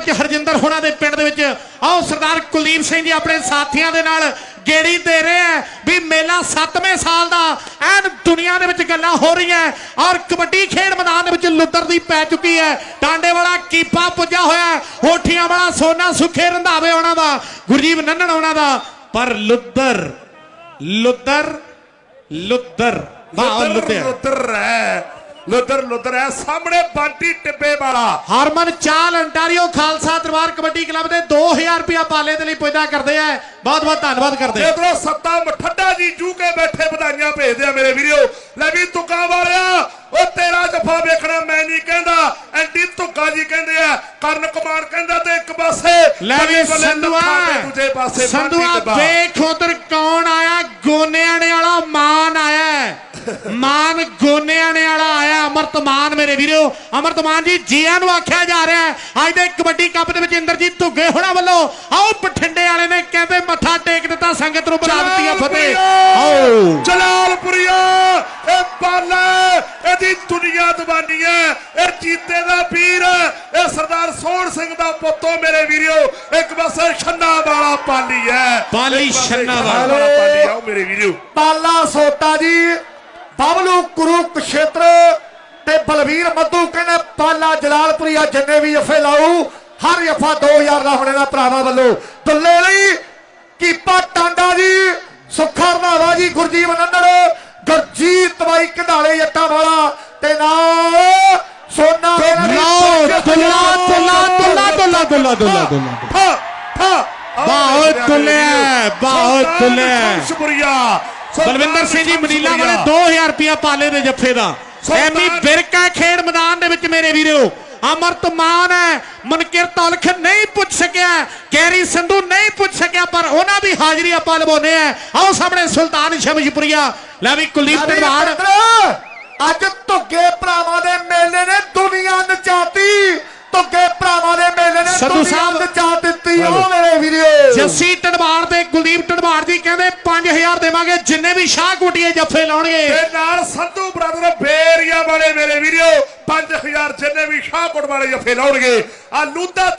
ਵਿੱਚ ਹਰਜਿੰਦਰ ਹੋਣਾ ਦੇ ਪਿੰਡ ਦੇ ਵਿੱਚ। ਆਓ ਸਰਦਾਰ ਕੁਲਦੀਪ ਸਿੰਘ ਜੀ ਆਪਣੇ ਸਾਥੀਆਂ ਦੇ ਨਾਲ ਗੇੜੀ ਦੇ ਰਹੇ ਹੈ ਵੀ ਮੇਲਾ 7ਵੇਂ ਸਾਲ ਦਾ ਐਨ ਦੁਨੀਆ ਦੇ ਵਿੱਚ ਗੱਲਾਂ ਹੋ ਰਹੀਆਂ ਔਰ ਕਬੱਡੀ ਖੇਡ ਮੈਦਾਨ ਦੇ ਵਿੱਚ ਲੁੱਦਰ ਦੀ ਪੈ ਚੁੱਕੀ ਹੈ। ਟਾਂਡੇ ਵਾਲਾ ਕੀਪਾ ਪੁੱਜਾ ਹੋਇਆ ਹੋਠੀਆਂ ਵਾਲਾ ਸੋਨਾ ਸੁਖੇ ਰੰਧਾਵੇ ਉਹਨਾਂ ਦਾ ਗੁਰਜੀਤ ਨੰਨਣ ਉਹਨਾਂ ਦਾ। ਪਰ ਲੁੱਦਰ ਲੁੱਦਰ ਲੁੱਦਰ ਵਾਹ ਲੁੱਦਰ ਲੁੱਦਰ ਹੈ। ਲੁੱਦਰ ਲੁੱਦਰ ਹੈ ਸਾਹਮਣੇ ਬਾਂਟੀ ਟਿੱਬੇ ਵਾਲਾ। ਹਰਮਨ ਚਾਲ ਅੰਟਾਰੀਓ ਖਾਲਸਾ ਦਰਬਾਰ ਕਬੱਡੀ ਕਲੱਬ ਦੇ 2000 ਰੁਪਇਆ ਪਾਲੇ ਦੇ ਲਈ ਪੁੱਜਦਾ ਕਰਦੇ ਆ। ਬਹੁਤ ਬਹੁਤ ਧੰਨਵਾਦ ਕਰਦੇ ਆ। ਇਧਰੋਂ ਸੱਤਾ ਮਠੱਡਾ ਜੀ ਜੂ ਕੇ ਬੈਠੇ ਵਧਾਈਆਂ ਭੇਜਦੇ ਆ ਮੇਰੇ ਵੀਰੋ। ਲੈ ਵੀ ਤੁੱਕਾ ਵਾਲਿਆ ਉਹ ਤੇਰਾ ਜਫਾ ਵੇਖਣਾ ਮੈਂ ਨਹੀਂ ਕਹਿੰਦਾ। ਐਂਟੀ ਤੁੱਕਾ ਜੀ ਕਹਿੰਦੇ ਆ ਕਰਨ ਕੁਮਾਰ ਕਹਿੰਦਾ ਤੇ ਇੱਕ ਪਾਸੇ। ਲੈ ਵੀ ਸੰਧੂਆ ਦੂਜੇ ਪਾਸੇ ਸੰਧੂਆ। ਵੇਖ ਉਧਰ ਕੌਣ ਆਇਆ? ਗੋਨਿਆਣੇ ਵਾਲਾ ਮਾਨ ਆਇਆ। ਮਾਨ ਗੋਨਿਆਣੇ ਵਾਲਾ ਆਇਆ ਅਮਰਤ ਮਾਨ ਮੇਰੇ ਵੀਰੋ। ਅਮਰਤ ਮਾਨ ਜੀ ਜੀਆਂ ਨੂੰ ਆਖਿਆ ਜਾ ਰਿਹਾ ਹੈ ਅੱਜ ਦੇ ਕਬੱਡੀ ਕੱਪ ਦੇ ਵਿੱਚ ਇੰਦਰਜੀਤ ਧੁੱਗੇ ਹੋਣਾ ਵੱਲੋਂ ਆਓ ਬਠਿੰਡੇ ਵਾਲੇ ਨੇ ਕਹਿੰਦੇ ਮੱਥਾ ਟੇਕ ਦਿੱਤਾ ਸੰਗਤ ਨੂੰ ਬਣਾ ਦਿੱਤੀ ਆ ਫਤਿਹ। ਆਓ। ਜਲਾਲਪੁਰੀਆ! ਇਹ ਬਾਲਾ ਇਹਦੀ ਦੁਨੀਆ ਦਵਾਨੀ ਹੈ ਇਹ ਜੀਤੇ ਦਾ ਵੀਰ ਇਹ ਸਰਦਾਰ ਸੋਹਣ ਸਿੰਘ ਦਾ ਪੁੱਤੋ ਮੇਰੇ ਵੀਰੋ ਇੱਕ ਪਾਸੇ ਛੰਨਾ ਵਾਲਾ ਪਾਲੀ ਹੈ ਪਾਲੀ ਛੰਨਾ ਵਾਲਾ। ਪਾਲੀ ਆ ਉਹ ਮੇਰੇ ਵੀਰੋ। ਪਾਲਾ ਸੋਤਾ ਜੀ ਬਬਲੂ ਕੁਰੂਕਸ਼ੇਤਰ ਤੇ ਬਲਵੀਰ ਮੱਧੂ ਕਹਿੰਦੇ ਪਾਲਾ ਜਲਾਲਪੁਰੀਆ ਜਿੰਨੇ ਵੀ ਜਫੇ ਲਾਊ ਹਰ ਜਫਾ 2000 ਦਾ ਹੋਣੇ ਦਾ ਭਰਾਵਾਂ ਵੱਲੋਂ। ਦੁੱਲੇ ਲਈ ਕੀਪਾ ਟਾਂਡਾ ਜੀ ਸੁੱਖਾ ਰੰਧਾਵਾ ਜੀ ਗੁਰਜੀਤ ਨੰਦੜ ਗੁਰਜੀਤ ਬਾਈ ਕੰਧਾਲੇ ਜੱਟਾਂ ਵਾਲਾ ਤੇ ਨਾਲ ਸੋਨਾ ਲਓ ਦੁੱਲਾ ਦੁੱਲਾ ਦੁੱਲਾ ਦੁੱਲਾ ਦੁੱਲਾ ਦੁੱਲਾ ਦੁੱਲਾ ਠਾ ਠਾ ਵਾਹ ਓਏ ਦੁੱਲਿਆ, ਵਾਹ ਓਏ ਦੁੱਲਿਆ। ਸ਼ੁਕਰੀਆ ਬਲਵਿੰਦਰ ਸਿੰਘ ਜੀ ਮਨੀਲਾ ਵਾਲੇ 2000 ਰੁਪਇਆ ਪਾਲੇ ਦੇ ਜੱਫੇ ਦਾ। ਐਮੀ ਬਿਰਕਾ ਖੇਡ ਮੈਦਾਨ ਦੇ ਵਿੱਚ ਮੇਰੇ ਵੀਰੋ। ਅਮਰਤ ਮਾਨ ਹੈ ਮਨਕਿਰ ਤਲਖ ਨਹੀਂ ਪੁੱਛ ਸਕਿਆ ਕੈਰੀ ਸੰਧੂ ਨਹੀਂ ਪੁੱਛ ਸਕਿਆ ਪਰ ਉਹਨਾਂ ਦੀ ਹਾਜ਼ਰੀ ਆਪਾਂ ਲਵਾਉਨੇ ਆ ਆਓ ਸਾਹਮਣੇ ਸੁਲਤਾਨ ਸ਼ਮਸ਼ਪੁਰੀਆ। ਲੈ ਵੀ ਕੁਲਦੀਪ ਢਵਾੜ ਅੱਜ ਧੁੱਗੇ ਭਰਾਵਾਂ ਦੇ ਮੇਲੇ ਨੇ ਦੁਨੀਆ ਨਚਾਤੀ। ਧੁੱਗੇ ਭਰਾਵਾਂ ਦੇ ਮੇਲੇ ਨੇ ਦੁਨੀਆ ਸਾਹਿਬ। ਨਚਾ ਦਿੱਤੀ। ਉਹ ਮੇਰੇ ਵੀਰੋ। ਜੱਸੀ ਕੁਲਦੀਪ ਢਵਾੜ ਜੀ ਕਹਿੰਦੇ 5000 ਦੇਵਾਂਗੇ, ਜਿੰਨੇ ਵੀ ਸ਼ਾਹ ਕੋਟੀਏ ਜੱਫੇ ਲਾਉਣਗੇ। ਤੇ ਨਾਲ ਸੰਧੂ ਬ੍ਰਦਰ ਬੇਰੀਆ ਵਾਲੇ ਮੇਰੇ ਵੀਰੋ 5000 ਜਿੰਨੇ ਵੀ ਸ਼ਾਹਕੋਟ ਵਾਲੇ ਜੱਫੇ ਲਾਉਣਗੇ। ਆ ਲੂਦਾ